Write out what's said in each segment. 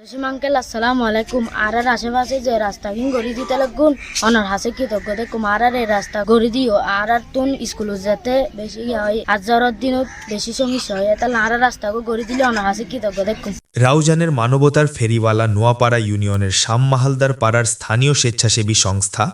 Jasim uncle, আসসালামু আলাইকুম। আর আর আশেপাশে যে রাস্তা কিন গড়ি দিতে লাগুন, অনার হাসে কৃতজ্ঞ দেখুম আর আর এই রাস্তা গড়ি দিও। আর আর তুন স্কুল যেতে বেশি হয় আজারর দিনও বেশি সমস্যা হয় তাহলে আর রাস্তাকে রাস্তা গড়ি দিলে অনার হাসে কৃতজ্ঞ দেখুম রাউজানের মানবতার ফেরিওয়ালা নোয়াপাড়া ইউনিয়নের শাম মাহালদার পাড়ার স্থানীয় স্বেচ্ছাসেবী সংস্থা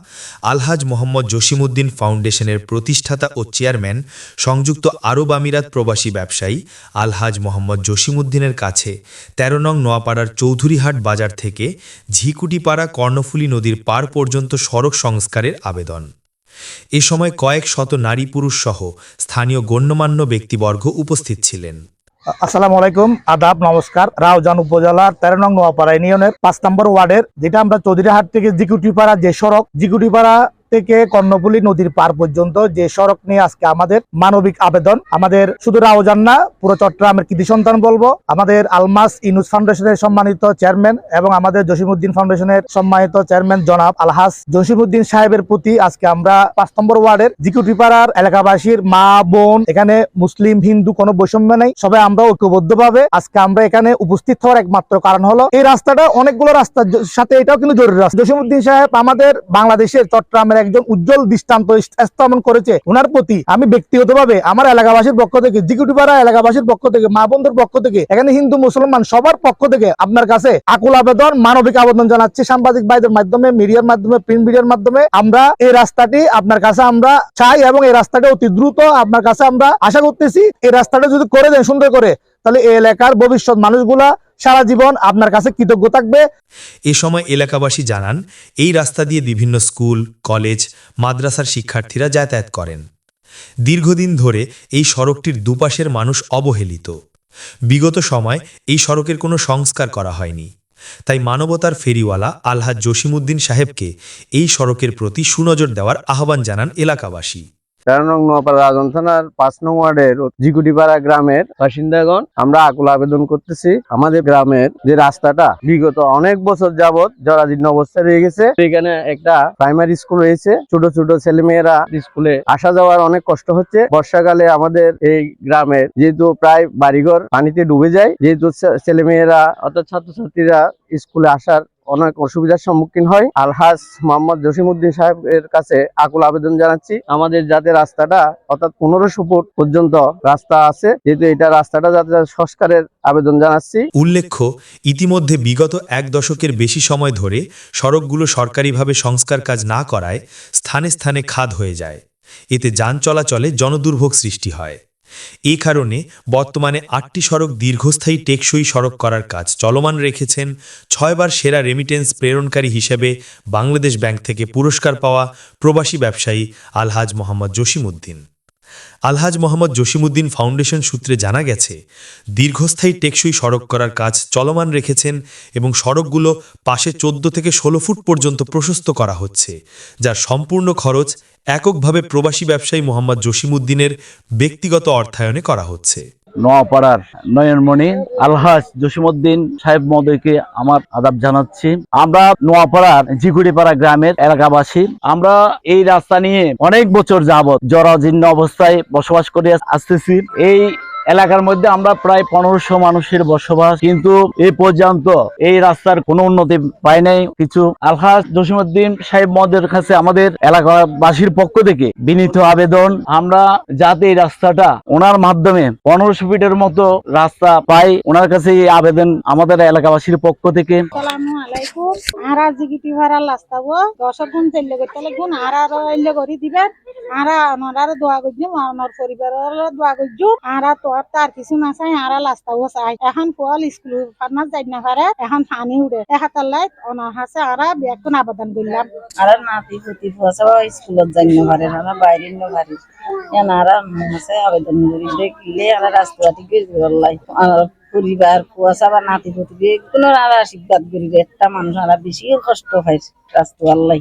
আলহাজ মোহাম্মদ জসিমউদ্দিন ফাউন্ডেশনের প্রতিষ্ঠাতা ও চেয়ারম্যান সংযুক্ত আরব আমিরাত প্রবাসী ব্যবসায়ী আলহাজ মোহাম্মদ জসিমউদ্দিনের কাছে তেরো নং নোয়াপাড়ার চৌধুরীহাট বাজার থেকে ঝিকুটিপাড়া কর্ণফুলী নদীর পার পর্যন্ত সড়ক সংস্কারের আবেদন। এ সময় কয়েক শত নারী পুরুষ সহ স্থানীয় গণ্যমান্য ব্যক্তিবর্গ উপস্থিত ছিলেন। আসসালামু আলাইকুম, আদাব, নমস্কার। রাওজান উপজেলার তেরো নং নোয়াপাড়া ইউনিয়নের পাঁচ নম্বর ওয়ার্ডের, যেটা আমরা চৌধুরীহাট থেকে জিকুটিপাড়া যে সড়ক, জিকুটিপাড়া থেকে কর্ণফুলী নদীর পার পর্যন্ত যে সড়ক নিয়ে আজকে আমাদের মানবিক আবেদন, আমাদের শুধু রাউজান না, পুরো চট্টগ্রামের কৃতি সন্তান বলব, আমাদের আলমাস ইনুস ফাউন্ডেশনের সম্মানিত চেয়ারম্যান এবং আমাদের জসিমউদ্দিন ফাউন্ডেশনের সম্মানিত চেয়ারম্যান জনাব আলহাস জসিমউদ্দিন সাহেবের প্রতি আজকে আমরা পাঁচ নম্বর ওয়ার্ডের জিকুটিপাড়ার এলাকাবাসীর মা, বোন, এখানে মুসলিম, হিন্দু কোনো বৈষম্য নেই, সবাই আমরা ঐক্যবদ্ধভাবে আজকে আমরা এখানে উপস্থিত হওয়ার একমাত্র কারণ হলো এই রাস্তাটা অনেকগুলো রাস্তার সাথে এটাও কিন্তু জরুরি রাস্তা। জসিমউদ্দিন সাহেব আমাদের বাংলাদেশের চট্টগ্রামের একজন উজ্জ্বল দৃষ্টান্ত স্থাপন করেছে। ওনার প্রতি আমি ব্যক্তিগতভাবে আমার এলাকাবাসীর পক্ষ থেকে, জিকুটিপাড়া এলাকাবাসীর পক্ষ থেকে, মা বোনদের পক্ষ থেকে, এখানে হিন্দু, মুসলমান সবার পক্ষ থেকে আপনার কাছে আকুল আবেদন, মানবিক আবেদন জানাচ্ছি। সাংবাদিক ভাইদের মাধ্যমে, মিডিয়ার মাধ্যমে, প্রিন্ট মিডিয়ার মাধ্যমে আমরা এই রাস্তাটি আপনার কাছে আমরা চাই এবং এই রাস্তাটি অতি দ্রুত আপনার কাছে আমরা আশা করতেছি, এই রাস্তাটা যদি করে দেন সুন্দর করে তাহলে এই এলাকার ভবিষ্যৎ মানুষগুলা সারা জীবন আপনার কাছে কৃতজ্ঞ থাকবে। এ সময় এলাকাবাসী জানান, এই রাস্তা দিয়ে বিভিন্ন স্কুল, কলেজ, মাদ্রাসার শিক্ষার্থীরা যাতায়াত করেন। দীর্ঘদিন ধরে এই সড়কটির দুপাশের মানুষ অবহেলিত। বিগত সময় এই সড়কের কোনো সংস্কার করা হয়নি। তাই মানবতার ফেরিওয়ালা আলহাজ জসিমউদ্দিন সাহেবকে এই সড়কের প্রতি সুনজর দেওয়ার আহ্বান জানান এলাকাবাসী। তেরো নং নোয়াপাড়া রাজন থানার পাঁচ নং ওয়ার্ডের জিকুটিপাড়া গ্রামের বাসিন্দাগণ, আমরা আকুল আবেদন করতেছি। আমাদের গ্রামের যে রাস্তাটা বিগত অনেক বছর যাবত জরাজীর্ণ অবস্থায় রয়ে গেছে। এখানে একটা প্রাইমারি স্কুল রয়েছে। ছোট ছোট ছেলে মেয়েরা স্কুলে আসা যাওয়ার অনেক কষ্ট হচ্ছে। বর্ষাকালে আমাদের এই গ্রামের যেহেতু প্রায় বাড়িঘর পানিতে ডুবে যায়, যেহেতু ছেলে মেয়েরা অর্থাৎ ছাত্রছাত্রীরা স্কুলে আসার অনেক অসুবিধার সম্মুখীন হয়। আলহাজ মোহাম্মদ জসিমউদ্দিন সাহেবের কাছে আকুল আবেদন জানাচ্ছি। আমাদের যাতে রাস্তাটা অর্থাৎ পনেরোশো ফুট পর্যন্ত রাস্তা আছে, যেহেতু এটা রাস্তাটা যাতে সংস্কারের আবেদন জানাচ্ছি। উল্লেখ্য, ইতিমধ্যে বিগত এক দশকের বেশি সময় ধরে সড়কগুলো সরকারিভাবে সংস্কার কাজ না করায় স্থানে স্থানে খাদ হয়ে যায়। এতে যান চলাচলে জনদুর্ভোগ সৃষ্টি হয়। এই কারণে বর্তমানে আটটি সড়ক দীর্ঘস্থায়ী টেকসই সড়ক করার কাজ চলমান রেখেছেন ছয়বার সেরা রেমিটেন্স প্রেরণকারী হিসেবে বাংলাদেশ ব্যাংক থেকে পুরস্কার পাওয়া প্রবাসী ব্যবসায়ী আলহাজ মোহাম্মদ জসিমউদ্দিন। আলহাজ মোহাম্মদ জসিমুদ্দিন ফাউন্ডেশন সূত্রে জানা গেছে, দীর্ঘস্থায়ী টেকসই সড়ক করার কাজ চলমান রেখেছেন এবং সড়কগুলো পাশে চোদ্দ থেকে ষোলো ফুট পর্যন্ত প্রশস্ত করা হচ্ছে, যার সম্পূর্ণ খরচ এককভাবে প্রবাসী ব্যবসায়ী মোহাম্মদ জসিমুদ্দিনের ব্যক্তিগত অর্থায়নে করা হচ্ছে। নোয়াপাড়ার নয়নমণি, আলহাজ জসিমুদ্দিন সাহেব মহোদয়কে আমার আদাব জানাচ্ছি। আমরা নোয়াপাড়ার জিগুড়িপাড়া গ্রামের এলাকাবাসী। আমরা এই রাস্তা নিয়ে অনেক বছর যাবত জরাজীর্ণ অবস্থায় বসবাস করে আসতেছি। এই এলাকার মধ্যে আমরা প্রায় পনেরোশো মানুষের বসবাস, কিন্তু এই পর্যন্ত এই রাস্তার কোনো উন্নতি পাই নাই। কিছু আলহাজ জসিমউদ্দিন সাহেব মদের কাছে আমাদের এলাকাবাসীর পক্ষ থেকে বিনীত আবেদন, আমরা যাতে এই রাস্তাটা ওনার মাধ্যমে পনেরোশো ফিটের মতো রাস্তা পাই, ওনার কাছে এই আবেদন আমাদের এলাকাবাসীর পক্ষ থেকে। আর জিগিটি ভাড়া লাস্তাবো দশ গুণ তেল করতে লাগুন আর দিবেন। আর আর দোয়া করছুম আমার পরিবারের দোয়া করছুম আর তোর তার কিছু না চাই, আর লাস্তাবো চাই। এখন পোয়াল স্কুল ফার্মাস যাই না পারে, এখন পানি উড়ে। একাতার লাই অনার হাসে আর ব্যাগটো আবেদন করলাম। আর নাতি পুতি ফুয়াছে স্কুলত যাই নভারে আর বাইরে নভারে এন আর আছে, আবেদন করি, দেখলে আর রাস্তাটি গেলাই আর পরিবার কুয়াশা বা নাতি পুতি কোনো আর আশীর্বাদ করি, একটা মানুষ আর বেশি কষ্ট হয় রাস্তা আল্লাহ